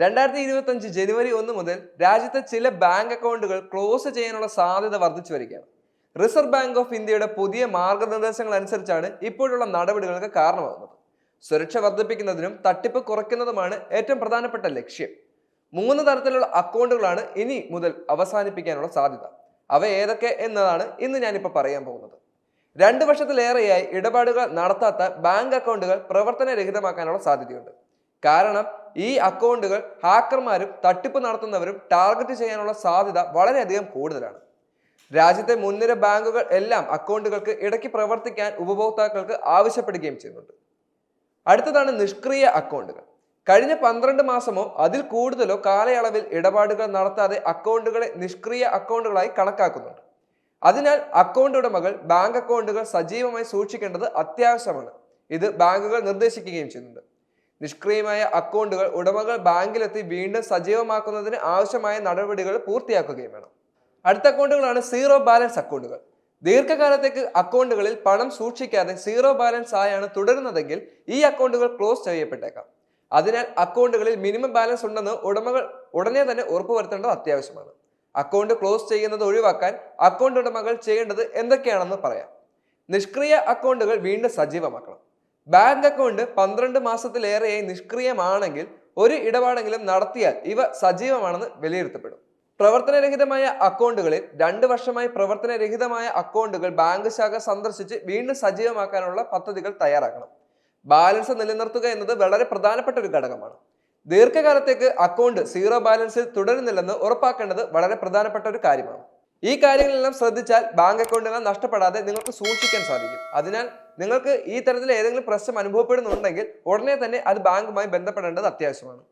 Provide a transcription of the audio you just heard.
രണ്ടായിരത്തി ഇരുപത്തി അഞ്ച് ജനുവരി ഒന്ന് മുതൽ രാജ്യത്തെ ചില ബാങ്ക് അക്കൗണ്ടുകൾ ക്ലോസ് ചെയ്യാനുള്ള സാധ്യത വർദ്ധിച്ചു വരികയാണ്. റിസർവ് ബാങ്ക് ഓഫ് ഇന്ത്യയുടെ പുതിയ മാർഗനിർദ്ദേശങ്ങൾ അനുസരിച്ചാണ് ഇപ്പോഴുള്ള നടപടികൾക്ക് കാരണമാകുന്നത്. സുരക്ഷ വർദ്ധിപ്പിക്കുന്നതിനും തട്ടിപ്പ് കുറയ്ക്കുന്നതുമാണ് ഏറ്റവും പ്രധാനപ്പെട്ട ലക്ഷ്യം. മൂന്ന് തരത്തിലുള്ള അക്കൗണ്ടുകളാണ് ഇനി മുതൽ അവസാനിപ്പിക്കാനുള്ള സാധ്യത. അവ ഏതൊക്കെ എന്നതാണ് ഇന്ന് ഞാനിപ്പോൾ പറയാൻ പോകുന്നത്. രണ്ട് വർഷത്തിലേറെയായി ഇടപാടുകൾ നടത്താത്ത ബാങ്ക് അക്കൗണ്ടുകൾ പ്രവർത്തനരഹിതമാക്കാനുള്ള സാധ്യതയുണ്ട്. കാരണം ഈ അക്കൗണ്ടുകൾ ഹാക്കർമാരും തട്ടിപ്പ് നടത്തുന്നവരും ടാർഗറ്റ് ചെയ്യാനുള്ള സാധ്യത വളരെയധികം കൂടുതലാണ്. രാജ്യത്തെ മുൻനിര ബാങ്കുകൾ എല്ലാം അക്കൗണ്ടുകൾക്ക് ഇടയ്ക്ക് പ്രവർത്തിക്കാൻ ഉപഭോക്താക്കൾക്ക് ആവശ്യപ്പെടുകയും ചെയ്യുന്നുണ്ട്. അടുത്തതാണ് നിഷ്ക്രിയ അക്കൗണ്ടുകൾ. കഴിഞ്ഞ പന്ത്രണ്ട് മാസമോ അതിൽ കൂടുതലോ കാലയളവിൽ ഇടപാടുകൾ നടത്താതെ അക്കൗണ്ടുകളെ നിഷ്ക്രിയ അക്കൗണ്ടുകളായി കണക്കാക്കുന്നുണ്ട്. അതിനാൽ അക്കൗണ്ട് ഉടമകൾ ബാങ്ക് അക്കൗണ്ടുകൾ സജീവമായി സൂക്ഷിക്കേണ്ടത് അത്യാവശ്യമാണ്. ഇത് ബാങ്കുകൾ നിർദ്ദേശിക്കുകയും ചെയ്യുന്നുണ്ട്. നിഷ്ക്രിയമായ അക്കൗണ്ടുകൾ ഉടമകൾ ബാങ്കിലെത്തി വീണ്ടും സജീവമാക്കുന്നതിന് ആവശ്യമായ നടപടികൾ പൂർത്തിയാക്കുകയും വേണം. അടുത്ത അക്കൗണ്ടുകളാണ് സീറോ ബാലൻസ് അക്കൗണ്ടുകൾ. ദീർഘകാലത്തേക്ക് അക്കൗണ്ടുകളിൽ പണം സൂക്ഷിക്കാതെ സീറോ ബാലൻസ് ആയാണ് തുടരുന്നതെങ്കിൽ ഈ അക്കൗണ്ടുകൾ ക്ലോസ് ചെയ്യപ്പെട്ടേക്കാം. അതിനാൽ അക്കൗണ്ടുകളിൽ മിനിമം ബാലൻസ് ഉണ്ടെന്ന് ഉടമകൾ ഉടനെ തന്നെ ഉറപ്പുവരുത്തേണ്ടത് അത്യാവശ്യമാണ്. അക്കൗണ്ട് ക്ലോസ് ചെയ്യുന്നത് ഒഴിവാക്കാൻ അക്കൗണ്ട് ഉടമകൾ ചെയ്യേണ്ടത് എന്തൊക്കെയാണെന്ന് പറയാം. നിഷ്ക്രിയ അക്കൗണ്ടുകൾ വീണ്ടും സജീവമാക്കണം. ബാങ്ക് അക്കൗണ്ട് പന്ത്രണ്ട് മാസത്തിലേറെയായി നിഷ്ക്രിയമാണെങ്കിൽ ഒരു ഇടപാടെങ്കിലും നടത്തിയാൽ ഇവ സജീവമാണെന്ന് വിലയിരുത്തപ്പെടും. പ്രവർത്തനരഹിതമായ അക്കൗണ്ടുകളിൽ രണ്ട് വർഷമായി പ്രവർത്തനരഹിതമായ അക്കൗണ്ടുകൾ ബാങ്ക് ശാഖ സന്ദർശിച്ച് വീണ്ടും സജീവമാക്കാനുള്ള പദ്ധതികൾ തയ്യാറാക്കണം. ബാലൻസ് നിലനിർത്തുക എന്നത് വളരെ പ്രധാനപ്പെട്ട ഒരു ഘടകമാണ്. ദീർഘകാലത്തേക്ക് അക്കൗണ്ട് സീറോ ബാലൻസിൽ തുടരുന്നില്ലെന്ന് ഉറപ്പാക്കേണ്ടത് വളരെ പ്രധാനപ്പെട്ട ഒരു കാര്യമാണ്. ഈ കാര്യങ്ങളെല്ലാം ശ്രദ്ധിച്ചാൽ ബാങ്ക് അക്കൗണ്ടുകൾ നഷ്ടപ്പെടാതെ നിങ്ങൾക്ക് സൂക്ഷിക്കാൻ സാധിക്കും. അതിനാൽ നിങ്ങൾക്ക് ഈ തരത്തിൽ ഏതെങ്കിലും പ്രശ്നം അനുഭവപ്പെടുന്നുണ്ടെങ്കിൽ ഉടനെ തന്നെ അത് ബാങ്കുമായി ബന്ധപ്പെടേണ്ടത് അത്യാവശ്യമാണ്.